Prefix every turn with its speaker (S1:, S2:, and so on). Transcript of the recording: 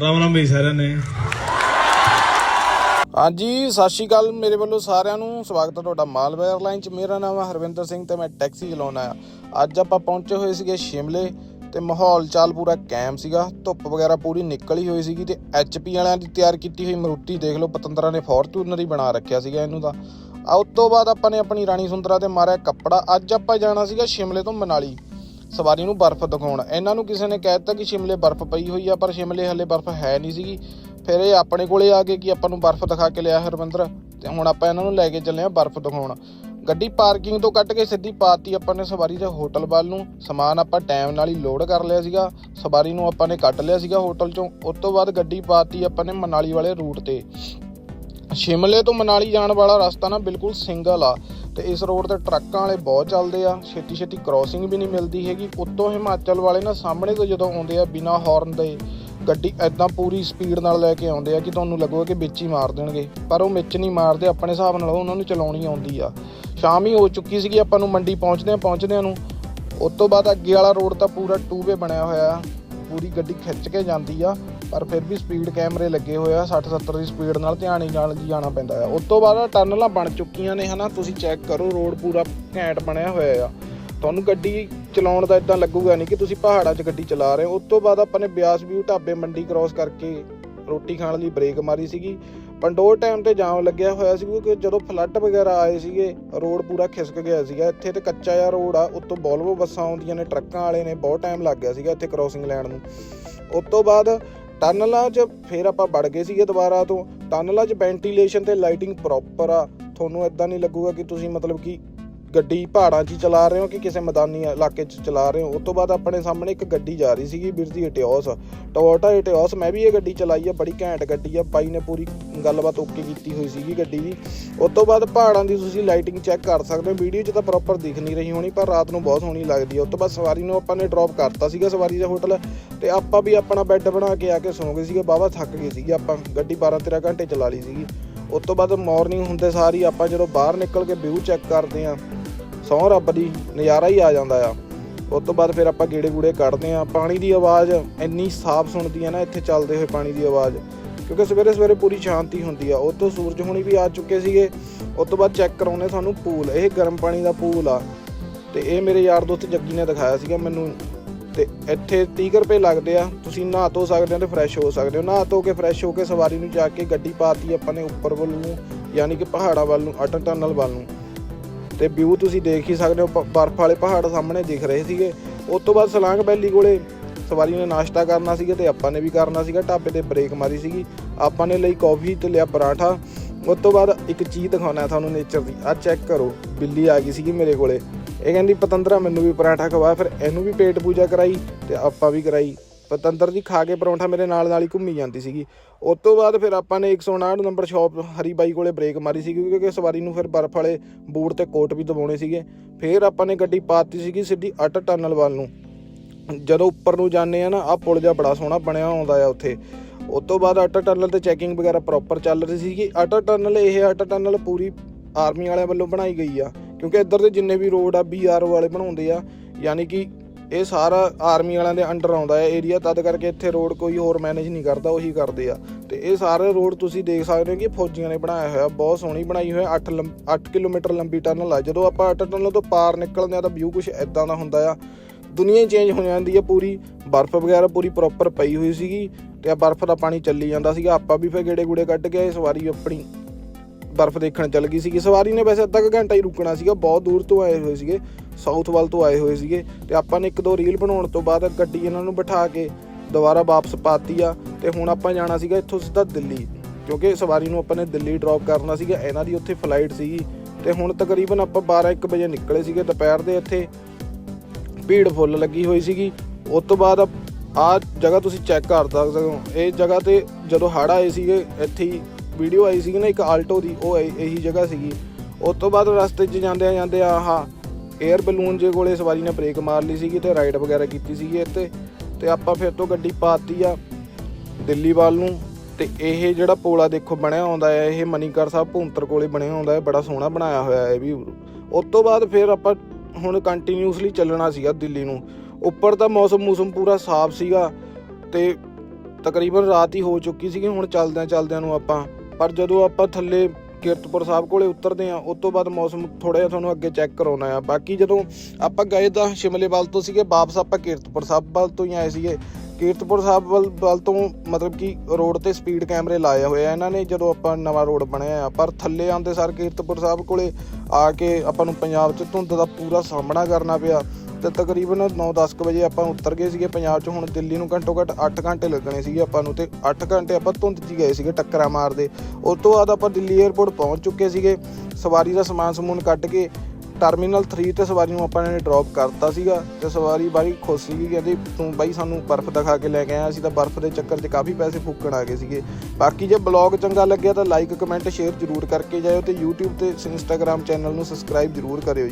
S1: ਰਾਮ ਰਾਮ ਬਈ ਸਾਰਿਆਂ ਨੇ।
S2: ਹਾਂਜੀ, ਸਤਿ ਸ਼੍ਰੀ ਅਕਾਲ ਮੇਰੇ ਵੱਲੋਂ ਸਾਰਿਆਂ ਨੂੰ। ਸਵਾਗਤ ਹੈ ਤੁਹਾਡਾ ਮਾਲਵਾ 에ਅਰਲਾਈਨ ਚ। ਮੇਰਾ ਨਾਮ ਹੈ ਹਰਵਿੰਦਰ ਸਿੰਘ ਤੇ ਮੈਂ ਟੈਕਸੀ ਚਲਾਉਣਾ ਆ ਅੱਜ ਆਪਾਂ ਪਹੁੰਚੇ ਹੋਏ ਸੀਗੇ ਸ਼ਿਮਲੇ ਤੇ ਮਾਹੌਲ ਚਾਲ ਪੂਰਾ ਕੈਮ ਸੀਗਾ। ਧੁੱਪ ਵਗੈਰਾ ਪੂਰੀ ਨਿਕਲੀ ਹੋਈ ਸੀਗੀ ਤੇ ਐਚਪੀ ਵਾਲਿਆਂ ਦੀ ਤਿਆਰ ਕੀਤੀ ਹੋਈ ਮਰੂਤੀ ਦੇਖ ਲਓ, ਪਤੰਦਰਾਂ ਨੇ ਫੋਰਚੂਨਰ ਹੀ ਬਣਾ ਰੱਖਿਆ ਸੀਗਾ ਇਹਨੂੰ ਤਾਂ। ਉਸ ਤੋਂ ਬਾਅਦ ਆਪਾਂ ਨੇ ਆਪਣੀ ਰਾਣੀ ਸੁੰਦਰਾ ਤੇ ਮਾਰਿਆ ਕੱਪੜਾ। ਅੱਜ ਆਪਾਂ ਜਾਣਾ ਸੀਗਾ ਸ਼ਿਮਲੇ ਤੋਂ ਮਨਾਲੀ। ਸਵਾਰੀ ਨੂੰ ਬਰਫ਼ ਦਿਖਾਉਣ। ਇਹਨਾਂ ਨੂੰ ਕਿਸੇ ਨੇ ਕਹਿ ਦਿੱਤਾ ਕਿ ਸ਼ਿਮਲੇ ਬਰਫ਼ ਪਈ ਹੋਈ ਆ, ਪਰ ਸ਼ਿਮਲੇ ਹਲੇ ਬਰਫ਼ ਹੈ ਨਹੀਂ ਸੀਗੀ। ਫਿਰ ਇਹ ਆਪਣੇ ਕੋਲੇ ਆ ਗਏ ਕਿ ਆਪਾਂ ਨੂੰ ਬਰਫ਼ ਦਿਖਾ ਕੇ ਲਿਆ ਹਰਵਿੰਦਰ ਤੇ ਹੁਣ ਆਪਾਂ ਇਹਨਾਂ ਨੂੰ ਲੈ ਕੇ ਚੱਲੇ ਆ ਬਰਫ਼ ਦਿਖਾਉਣ। ਗੱਡੀ ਪਾਰਕਿੰਗ ਤੋਂ ਕੱਟ ਕੇ ਸਿੱਧੀ ਪਾਤੀ ਆਪਾਂ ਨੇ ਸਵਾਰੀ ਦੇ ਹੋਟਲ ਵੱਲ ਨੂੰ। ਸਮਾਨ ਆਪਾਂ ਟਾਈਮ ਨਾਲ ਹੀ ਲੋਡ ਕਰ ਲਿਆ ਸੀਗਾ। ਸਵਾਰੀ ਨੂੰ ਆਪਾਂ ਨੇ ਕੱਢ ਲਿਆ ਸੀਗਾ ਹੋਟਲ ਚੋਂ। ਉਸ ਤੋਂ ਬਾਅਦ ਗੱਡੀ ਪਾਤੀ ਆਪਾਂ ਨੇ ਮਨਾਲੀ ਵਾਲੇ ਰੂਟ ਤੇ। ਸ਼ਿਮਲੇ ਤੋਂ ਮਨਾਲੀ ਜਾਣ ਵਾਲਾ ਰਸਤਾ ਨਾ ਬਿਲਕੁਲ ਸਿੰਗਲ ਆ। ਤੇ ਇਸ ਰੋਡ ਤੇ ਟਰੱਕਾਂ ਵਾਲੇ ਬਹੁਤ ਚੱਲਦੇ ਆ ਛੇਤੀ ਛੇਤੀ ਕ੍ਰਾਸਿੰਗ ਵੀ ਨਹੀਂ ਮਿਲਦੀ ਹੈਗੀ। ਉੱਤੋਂ ਹਿਮਾਚਲ ਵਾਲੇ ਨਾ ਸਾਹਮਣੇ ਤੋਂ ਜਦੋਂ ਆਉਂਦੇ ਆ ਬਿਨਾ ਹਾਰਨ ਦੇ, ਗੱਡੀ ਐਦਾਂ ਪੂਰੀ ਸਪੀਡ ਨਾਲ ਲੈ ਕੇ ਆਉਂਦੇ ਆ ਕਿ ਤੁਹਾਨੂੰ ਲੱਗੂਗਾ ਕਿ ਵਿੱਚ ਹੀ ਮਾਰ ਦੇਣਗੇ। ਪਰ ਉਹ ਵਿੱਚ ਨਹੀਂ ਮਾਰਦੇ, ਆਪਣੇ ਹਿਸਾਬ ਨਾਲ ਉਹਨਾਂ ਨੂੰ ਚਲਾਉਣੀ ਆਉਂਦੀ ਆ। ਸ਼ਾਮ ਹੀ ਹੋ ਚੁੱਕੀ ਸੀਗੀ, ਆਪਾਂ ਨੂੰ ਮੰਡੀ ਪਹੁੰਚਦੇ ਆ ਪਹੁੰਚਦਿਆਂ ਨੂੰ। ਉਸ ਤੋਂ ਬਾਅਦ ਅੱਗੇ ਵਾਲਾ ਰੋਡ ਤਾਂ ਪੂਰਾ ਟੂਵੇ ਬਣਿਆ ਹੋਇਆ ਆ। ਪੂਰੀ ਗੱਡੀ ਖਿੱਚ ਕੇ ਜਾਂਦੀ ਆ। ਪਰ ਫਿਰ ਵੀ ਸਪੀਡ ਕੈਮਰੇ ਲੱਗੇ ਹੋਏ ਆ 60 70 ਦੀ ਸਪੀਡ ਨਾਲ ਧਿਆਨ ਹੀ ਨਾਲ ਜਾਣਾ ਪੈਂਦਾ ਆ। ਉਸ ਤੋਂ ਬਾਅਦ ਟਰਨਲਾਂ ਬਣ ਚੁੱਕੀਆਂ ਨੇ ਹਨਾ, ਤੁਸੀਂ ਚੈੱਕ ਕਰੋ, ਰੋਡ ਪੂਰਾ ਘੈਂਟ ਬਣਿਆ ਹੋਇਆ ਆ। ਤੁਹਾਨੂੰ ਗੱਡੀ ਚਲਾਉਣ ਦਾ ਇਦਾਂ ਲੱਗੂਗਾ ਨਹੀਂ ਕਿ ਤੁਸੀਂ ਪਹਾੜਾਂ 'ਚ ਗੱਡੀ ਚਲਾ ਰਹੇ ਹੋ। ਉਸ ਤੋਂ ਬਾਅਦ ਆਪਾਂ ਨੇ ਬਿਆਸ ਵੀਊ ਢਾਬੇ ਮੰਡੀ ਕ੍ਰਾਸ ਕਰਕੇ ਰੋਟੀ ਖਾਣ ਲਈ ਬ੍ਰੇਕ ਮਾਰੀ ਸੀਗੀ। ਪੰਡੋਰ ਟਾਈਮ ਤੇ ਜਾਮ ਲੱਗਿਆ ਹੋਇਆ ਸੀ ਕਿਉਂਕਿ ਜਦੋਂ ਫਲੱਡ ਵਗੈਰਾ ਆਏ ਸੀਗੇ, ਰੋਡ ਪੂਰਾ ਖਿਸਕ ਗਿਆ ਸੀਗਾ। ਇੱਥੇ ਤੇ ਕੱਚਾ ਜਿਹਾ ਰੋਡ ਆ, ਉੱਤੋਂ ਬੋਲਵੋ ਬੱਸਾਂ ਆਉਂਦੀਆਂ ਨੇ, ਟਰੱਕਾਂ ਵਾਲੇ ਨੇ, ਬਹੁਤ ਟਾਈਮ ਲੱਗ ਗਿਆ ਸੀਗਾ ਇੱਥੇ ਕ੍ਰਾਸਿੰਗ ਲੈਣ ਨੂੰ। ਉਸ ਤੋਂ ਬਾਅਦ ਟਨਲਾਂ 'ਚ ਫੇਰ ਆਪਾਂ ਵੜ ਗਏ ਸੀਗੇ ਦੁਬਾਰਾ ਤੋਂ। ਟਨਲਾਂ 'ਚ ਵੈਂਟੀਲੇਸ਼ਨ ਤੇ ਲਾਈਟਿੰਗ ਪ੍ਰੋਪਰ ਆ। ਤੁਹਾਨੂੰ ਇਦਾਂ ਨਹੀਂ ਲੱਗੂਗਾ ਕਿ ਤੁਸੀਂ ਮਤਲਬ ਕਿ ਗੱਡੀ ਪਹਾੜਾਂ 'ਚ ਚਲਾ ਰਹੇ ਹੋ ਕਿ ਕਿਸੇ ਮੈਦਾਨੀ ਇਲਾਕੇ 'ਚ ਚਲਾ ਰਹੇ ਹੋ? ਉਸ ਤੋਂ ਬਾਅਦ ਆਪਣੇ ਸਾਹਮਣੇ ਇੱਕ ਗੱਡੀ ਜਾ ਰਹੀ ਸੀਗੀ ਵੀਰ ਦੀ ਇਟਿਓਸ ਟੋਇਟਾ ਇਟਿਓਸ ਮੈਂ ਵੀ ਇਹ ਗੱਡੀ ਚਲਾਈ ਆ, ਬੜੀ ਘੈਂਟ ਗੱਡੀ ਆ। ਬਾਈ ਨੇ ਪੂਰੀ ਗੱਲਬਾਤ ਓਕੇ ਕੀਤੀ ਹੋਈ ਸੀਗੀ ਗੱਡੀ ਦੀ। ਉਸ ਤੋਂ ਬਾਅਦ ਪਹਾੜਾਂ ਦੀ ਤੁਸੀਂ ਲਾਈਟਿੰਗ ਚੈੱਕ ਕਰ ਸਕਦੇ ਹੋ। ਵੀਡੀਓ 'ਚ ਤਾਂ ਪ੍ਰੋਪਰ ਦਿਖ ਨਹੀਂ ਰਹੀ ਹੋਣੀ, ਪਰ ਰਾਤ ਨੂੰ ਬਹੁਤ ਸੋਹਣੀ ਲੱਗਦੀ ਆ। ਉਸ ਤੋਂ ਬਾਅਦ ਸਵਾਰੀ ਨੂੰ ਆਪਾਂ ਨੇ ਡ੍ਰੌਪ ਕਰਤਾ ਸੀਗਾ ਸਵਾਰੀ ਦੇ ਹੋਟਲ ਤੇ ਆਪਾਂ ਵੀ ਆਪਣਾ ਬੈੱਡ ਬਣਾ ਕੇ ਆ ਕੇ ਸੌਂ ਗਏ ਸੀਗੇ। ਬਾਬਾ ਥੱਕ ਗਏ ਸੀਗੇ ਆਪਾਂ, ਗੱਡੀ 12 13 ਘੰਟੇ ਚਲਾ ਲਈ ਸੀਗੀ। ਉਸ ਤੋਂ ਬਾਅਦ ਮਾਰਨਿੰਗ ਹੁੰਦੇ ਸਾਰੀ ਆਪਾਂ ਜਦੋਂ ਬਾਹਰ ਨਿਕਲ ਕੇ ਵਿਊ ਚੈੱਕ ਕਰਦੇ ਆ ਸੌ ਰੱਬ ਦੀ, ਨਜ਼ਾਰਾ ਹੀ ਆ ਜਾਂਦਾ ਆ। ਉਸ ਤੋਂ ਬਾਅਦ ਫਿਰ ਆਪਾਂ ਗੇੜੇ ਗੂੜੇ ਕੱਢਦੇ ਆ ਪਾਣੀ ਦੀ ਆਵਾਜ਼ ਇੰਨੀ ਸਾਫ਼ ਸੁਣਦੀ ਆ ਨਾ, ਇੱਥੇ ਚੱਲਦੇ ਹੋਏ ਪਾਣੀ ਦੀ ਆਵਾਜ਼। ਕਿਉਂਕਿ ਸਵੇਰੇ ਸਵੇਰੇ ਪੂਰੀ ਸ਼ਾਂਤੀ ਹੁੰਦੀ ਆ। ਉਹ ਤੋਂ ਸੂਰਜ ਹੁਣੀ ਵੀ ਆ ਚੁੱਕੇ ਸੀਗੇ। ਉਸ ਤੋਂ ਬਾਅਦ ਚੈੱਕ ਕਰਾਉਨੇ ਸਾਨੂੰ ਪੂਲ, ਇਹ ਗਰਮ ਪਾਣੀ ਦਾ ਪੂਲ ਆ। ਤੇ ਇਹ ਮੇਰੇ ਯਾਰ ਦੋਸਤ ਜੱਗੀ ਨੇ ਦਿਖਾਇਆ ਸੀਗਾ ਮੈਨੂੰ। ਤੇ ਇੱਥੇ 30 ਰੁਪਏ ਲੱਗਦੇ ਆ। ਤੁਸੀਂ ਨਹਾ ਧੋ ਸਕਦੇ ਹੋ ਤੇ ਫਰੈਸ਼ ਹੋ ਸਕਦੇ ਹੋ। ਨਹਾ ਧੋ ਕੇ ਫਰੈਸ਼ ਹੋ ਕੇ ਸਵਾਰੀ ਨੂੰ ਜਾ ਕੇ ਗੱਡੀ ਪਾਤੀ ਆਪਾਂ ਨੇ ਉੱਪਰ ਵੱਲ ਨੂੰ, ਯਾਨੀ ਕਿ ਪਹਾੜਾਂ ਵੱਲ ਨੂੰ, ਅਟਲ ਟਨਲ ਵੱਲ ਨੂੰ। ਤੇ ਵਿਊ ਤੁਸੀਂ ਦੇਖ ਹੀ ਸਕਦੇ ਹੋ ਪ- ਬਰਫ਼ ਵਾਲੇ ਪਹਾੜ ਸਾਹਮਣੇ ਦਿਖ ਰਹੇ ਸੀਗੇ। ਉਸ ਤੋਂ ਬਾਅਦ ਸਲਾਂਗ ਵੈਲੀ ਕੋਲੇ ਸਵਾਰੀ ਨੇ ਨਾਸ਼ਤਾ ਕਰਨਾ ਸੀਗਾ ਤੇ ਆਪਾਂ ਨੇ ਵੀ ਕਰਨਾ ਸੀਗਾ, ਢਾਬੇ ਤੇ ਬ੍ਰੇਕ ਮਾਰੀ ਸੀਗੀ। ਆਪਾਂ ਨੇ ਲਈ ਕੌਫੀ ਤੇ ਲਿਆ ਪਰਾਠਾ। ਉਸ ਤੋਂ ਬਾਅਦ ਇੱਕ ਚੀਜ਼ ਦਿਖਾਉਣਾ ਤੁਹਾਨੂੰ ਨੇਚਰ ਦੀ ਆ ਚੈੱਕ ਕਰੋ, ਬਿੱਲੀ ਆ ਗਈ ਸੀਗੀ ਮੇਰੇ ਕੋਲੇ। ਇਹ ਕਹਿੰਦੀ, ਪਤੰਦਰਾ, ਮੈਨੂੰ ਵੀ ਪਰਾਠਾ ਖਵਾ। ਫਿਰ ਇਹਨੂੰ ਵੀ ਪੇਟ ਪੂਜਾ ਕਰਾਈ ਤੇ ਆਪਾਂ ਵੀ ਕਰਾਈ। ਪਤੰਦਰ ਦੀ ਖਾ ਕੇ ਪਰੌਂਠਾ ਮੇਰੇ ਨਾਲ ਨਾਲ ਹੀ ਘੁੰਮੀ ਜਾਂਦੀ ਸੀਗੀ। ਉਸ ਤੋਂ ਬਾਅਦ ਫਿਰ ਆਪਾਂ ਨੇ 159 ਨੰਬਰ ਸ਼ਾਪ ਹਰੀ ਬਾਈ ਕੋਲੇ ਬ੍ਰੇਕ ਮਾਰੀ ਸੀਗੀ, ਕਿਉਂਕਿ ਸਵਾਰੀ ਨੂੰ ਫਿਰ ਬਰਫ਼ ਵਾਲੇ ਬੂਟ ਤੇ ਕੋਟ ਵੀ ਦਵਾਉਣੇ ਸੀਗੇ। ਫਿਰ ਆਪਾਂ ਨੇ ਗੱਡੀ ਪਾਤੀ ਸੀਗੀ ਸਿੱਧੀ ਅਟ ਟਨਲ ਵੱਲ ਨੂੰ। ਜਦੋਂ ਉੱਪਰ ਨੂੰ ਜਾਂਦੇ ਆ ਨਾ ਆ ਪੁਲ ਜਿਹਾ ਬੜਾ ਸੋਹਣਾ ਬਣਿਆ ਆਉਂਦਾ ਆ ਉੱਥੇ। ਉਸ ਤੋਂ ਬਾਅਦ ਅਟਲ ਟਨਲ ਤੇ ਚੈਕਿੰਗ ਵਗੈਰਾ ਪ੍ਰੋਪਰ ਚੱਲ ਰਹੀ ਸੀਗੀ। ਅਟਲ ਟਨਲ ਇਹ ਅਟਰ ਟਨਲ ਪੂਰੀ ਆਰਮੀ ਵਾਲਿਆਂ ਵੱਲੋਂ ਬਣਾਈ ਗਈ ਆ। ਕਿਉਂਕਿ ਇੱਧਰ ਦੇ ਜਿੰਨੇ ਵੀ ਰੋਡ ਆ ਬੀਆਰਓ ਵਾਲੇ ਬਣਾਉਂਦੇ ਆ, ਯਾਨੀ ਕਿ ਇਹ ਸਾਰਾ ਆਰਮੀ ਵਾਲਿਆਂ ਦੇ ਅੰਡਰ ਆਉਂਦਾ ਹੈ ਏਰੀਆ ਤਦ ਕਰਕੇ ਇੱਥੇ ਰੋਡ ਕੋਈ ਹੋਰ ਮੈਨੇਜ ਨਹੀਂ ਕਰਦਾ, ਉਹੀ ਕਰਦੇ ਆ। ਤੇ ਇਹ ਸਾਰੇ ਰੋਡ ਤੁਸੀਂ ਦੇਖ ਸਕਦੇ ਹੋ ਕਿ ਫੌਜੀਆਂ ਨੇ ਬਣਾਇਆ ਹੋਇਆ, ਬਹੁਤ ਸੋਹਣੀ ਬਣਾਈ ਹੋਈ ਹੈ 8 8 ਕਿਲੋਮੀਟਰ ਲੰਬੀ ਟਨਲ ਆ। ਜਦੋਂ ਆਪਾਂ ਅਟਲ ਟਨਲ ਤੋਂ ਪਾਰ ਨਿਕਲਦੇ ਆ ਤਾਂ ਵਿਊ ਕੁਝ ਐਦਾਂ ਦਾ ਹੁੰਦਾ ਆ। ਦੁਨੀਆ ਹੀ ਚੇਂਜ ਹੋ ਜਾਂਦੀ ਹੈ, ਪੂਰੀ ਬਰਫ਼ ਵਗੈਰਾ ਪੂਰੀ ਪ੍ਰੋਪਰ ਪਈ ਹੋਈ ਸੀਗੀ ਤੇ ਆ ਬਰਫ਼ ਦਾ ਪਾਣੀ ਚੱਲੀ ਜਾਂਦਾ ਸੀਗਾ। ਆਪਾਂ ਵੀ ਫੇ ਗੇੜੇ ਗੂੜੇ ਕੱਢ ਕੇ ਆਏ, ਸਵਾਰੀ ਆਪਣੀ ਬਰਫ਼ ਦੇਖਣ ਚੱਲ ਗਈ ਸੀਗੀ। ਸਵਾਰੀ ਨੇ ਵੈਸੇ ਅੱਧਾ ਕੁ ਘੰਟਾ ਹੀ ਰੁਕਣਾ ਸੀਗਾ, ਬਹੁਤ ਦੂਰ ਤੋਂ ਆਏ ਹੋਏ ਸੀਗੇ। ਸਾਊਥ ਵੱਲ ਤੋਂ ਆਏ ਹੋਏ ਸੀਗੇ ਤੇ ਆਪਾਂ ਨੇ ਇੱਕ ਦੋ ਰੀਲ ਬਣਾਉਣ ਤੋਂ ਬਾਅਦ ਗੱਡੀ ਇਹਨਾਂ ਨੂੰ ਬਿਠਾ ਕੇ ਦੁਬਾਰਾ ਵਾਪਸ ਪਾਤੀ ਆ ਤੇ ਹੁਣ ਆਪਾਂ ਜਾਣਾ ਸੀਗਾ ਇੱਥੋਂ ਸਿੱਧਾ ਦਿੱਲੀ, ਕਿਉਂਕਿ ਸਵਾਰੀ ਨੂੰ ਆਪਾਂ ਨੇ ਦਿੱਲੀ ਡ੍ਰੌਪ ਕਰਨਾ ਸੀਗਾ, ਇਹਨਾਂ ਦੀ ਉੱਥੇ ਫਲਾਈਟ ਸੀਗੀ ਤੇ ਹੁਣ ਤਕਰੀਬਨ ਆਪਾਂ 12 1 ਵਜੇ ਨਿਕਲੇ ਸੀਗੇ ਦੁਪਹਿਰ ਦੇ ਇੱਥੇ। ਭੀੜ ਫੁੱਲ ਲੱਗੀ ਹੋਈ ਸੀਗੀ, ਉਸ ਤੋਂ ਬਾਅਦ ਆ ਜਗ੍ਹਾ ਤੁਸੀਂ ਚੈੱਕ ਕਰ ਸਕਦੇ ਹੋ, ਇਹ ਜਗ੍ਹਾ ਤੇ ਜਦੋਂ ਹੜ੍ਹ ਆਏ ਸੀਗੇ, ਇੱਥੇ ਵੀਡੀਓ ਆਈ ਸੀਗੀ ਨਾ ਇੱਕ ਆਲਟੋ ਦੀ, ਉਹ ਇਹ- ਇਹੀ ਜਗ੍ਹਾ ਸੀਗੀ। ਉਸ ਤੋਂ ਬਾਅਦ ਰਸਤੇ 'ਚ ਜਾਂਦੇ ਆ ਜਾਂਦੇ ਆ ਆਹ 에ਅਰ ਬਲੂਨ ਜੇ ਕੋਲੇ ਸਵਾਰੀ ਨੇ ਬ੍ਰੇਕ ਮਾਰ ਲਈ ਸੀਗੀ ਤੇ ਰਾਈਡ ਵਗੈਰਾ ਕੀਤੀ ਸੀਗੀ ਇੱਥੇ, ਤੇ ਆਪਾਂ ਫਿਰ ਤੋਂ ਗੱਡੀ ਪਾਤੀ ਆ ਦਿੱਲੀ ਵੱਲ ਨੂੰ, ਤੇ ਇਹ ਜਿਹੜਾ ਪੋਲਾ ਦੇਖੋ ਬਣਿਆ ਆਉਂਦਾ ਹੈ, ਇਹ ਮਨੀਕਰ ਸਾਹਿਬ ਭੂੰਤਰ ਕੋਲੇ ਬਣਿਆ ਆਉਂਦਾ ਹੈ, ਬੜਾ ਸੋਹਣਾ ਬਣਾਇਆ ਹੋਇਆ ਹੈ ਇਹ ਵੀ। ਉਸ ਤੋਂ ਬਾਅਦ ਫਿਰ ਆਪਾਂ ਹੁਣ ਕੰਟੀਨਿਊਸਲੀ ਚੱਲਣਾ ਸੀਗਾ ਦਿੱਲੀ ਨੂੰ। ਉੱਪਰ ਤਾਂ ਮੌਸਮ ਮੂਸਮ ਪੂਰਾ ਸਾਫ਼ ਸੀਗਾ, ਤੇ ਤਕਰੀਬਨ ਰਾਤ ਹੀ ਹੋ ਚੁੱਕੀ ਸੀਗੀ, ਹੁਣ ਚੱਲਦਿਆਂ ਚੱਲਦਿਆਂ ਨੂੰ ਆਪਾਂ। ਪਰ ਜਦੋਂ ਆਪਾਂ ਥੱਲੇ ਕੀਰਤਪੁਰ ਸਾਹਿਬ ਕੋਲੇ ਉਤਰਦੇ ਆ ਉਸ ਤੋਂ ਬਾਅਦ ਮੌਸਮ ਥੋੜਾ ਜਿਹਾ ਤੁਹਾਨੂੰ ਅੱਗੇ ਚੈੱਕ ਕਰਾਉਣਾ ਆ। ਬਾਕੀ ਜਦੋਂ ਆਪਾਂ ਗਏ ਤਾਂ ਸ਼ਿਮਲੇ ਵੱਲ ਤੋਂ ਸੀਗੇ, ਵਾਪਸ ਆਪਾਂ ਕੀਰਤਪੁਰ ਸਾਹਿਬ ਵੱਲ ਤੋਂ ਹੀ ਆਏ ਸੀਗੇ। ਕੀਰਤਪੁਰ ਸਾਹਿਬ ਵੱਲ ਵੱਲ ਤੋਂ ਮਤਲਬ ਕਿ ਰੋਡ ਤੇ ਸਪੀਡ ਕੈਮਰੇ ਲਾਏ ਹੋਏ ਆ ਇਹਨਾਂ ਨੇ, ਜਦੋਂ ਆਪਾਂ ਨਵਾਂ ਰੋਡ ਬਣਿਆ ਆ। ਪਰ ਥੱਲੇ ਆਉਂਦੇ ਸਰ ਕੀਰਤਪੁਰ ਸਾਹਿਬ ਕੋਲੇ ਆ ਕੇ ਆਪਾਂ ਨੂੰ ਪੰਜਾਬ 'ਚ ਧੁੰਦ ਦਾ ਪੂਰਾ ਸਾਹਮਣਾ ਕਰਨਾ ਪਿਆ। ਤੇ ਤਕਰੀਬਨ 9-10 ਵਜੇ ਆਪਾਂ ਉਤਰ ਗਏ ਸੀਗੇ ਪੰਜਾਬ 'ਚ। ਹੁਣ ਦਿੱਲੀ ਨੂੰ ਘੰਟੋ ਘੱਟ 8 ਘੰਟੇ ਲੱਗਣੇ ਸੀਗੇ ਆਪਾਂ ਨੂੰ ਤੇ 8 ਘੰਟੇ ਆਪਾਂ ਧੁੰਦ 'ਚ ਗਏ ਸੀਗੇ ਟੱਕਰਾਂ ਮਾਰਦੇ। ਉਸ ਤੋਂ ਬਾਅਦ ਆਪਾਂ ਦਿੱਲੀ 에ਅਰਪੋਰਟ ਪਹੁੰਚ ਚੁੱਕੇ ਸੀਗੇ। ਸਵਾਰੀ ਦਾ ਸਮਾਨ ਸਮੂਨ ਕੱਢ ਕੇ ਟਰਮੀਨਲ 3 ਤੇ ਸਵਾਰੀ ਨੂੰ ਆਪਾਂ ਨੇ ਡ੍ਰੌਪ ਕਰਤਾ ਸੀਗਾ ਤੇ ਸਵਾਰੀ ਬਾਈ ਖੁਸ਼ ਸੀਗੀ, ਕਹਿੰਦੀ ਤੂੰ ਬਾਈ ਸਾਨੂੰ ਬਰਫ਼ ਦਿਖਾ ਕੇ ਲੈ ਕੇ ਆਇਆ, ਅਸੀਂ ਤਾਂ ਬਰਫ਼ ਦੇ ਚੱਕਰ 'ਚ ਕਾਫੀ ਪੈਸੇ ਫੂਕਣ ਆ ਗਏ ਸੀਗੇ। ਬਾਕੀ ਜੇ ਬਲੌਗ ਚੰਗਾ ਲੱਗਿਆ ਤਾਂ ਲਾਈਕ ਕਮੈਂਟ ਸ਼ੇਅਰ ਜ਼ਰੂਰ ਕਰਕੇ ਜਾਇਓ ਤੇ YouTube ਤੇ Instagram ਚੈਨਲ ਨੂੰ ਸਬਸਕ੍ਰਾਈਬ ਜ਼ਰੂਰ ਕਰਿਓ ਜੀ।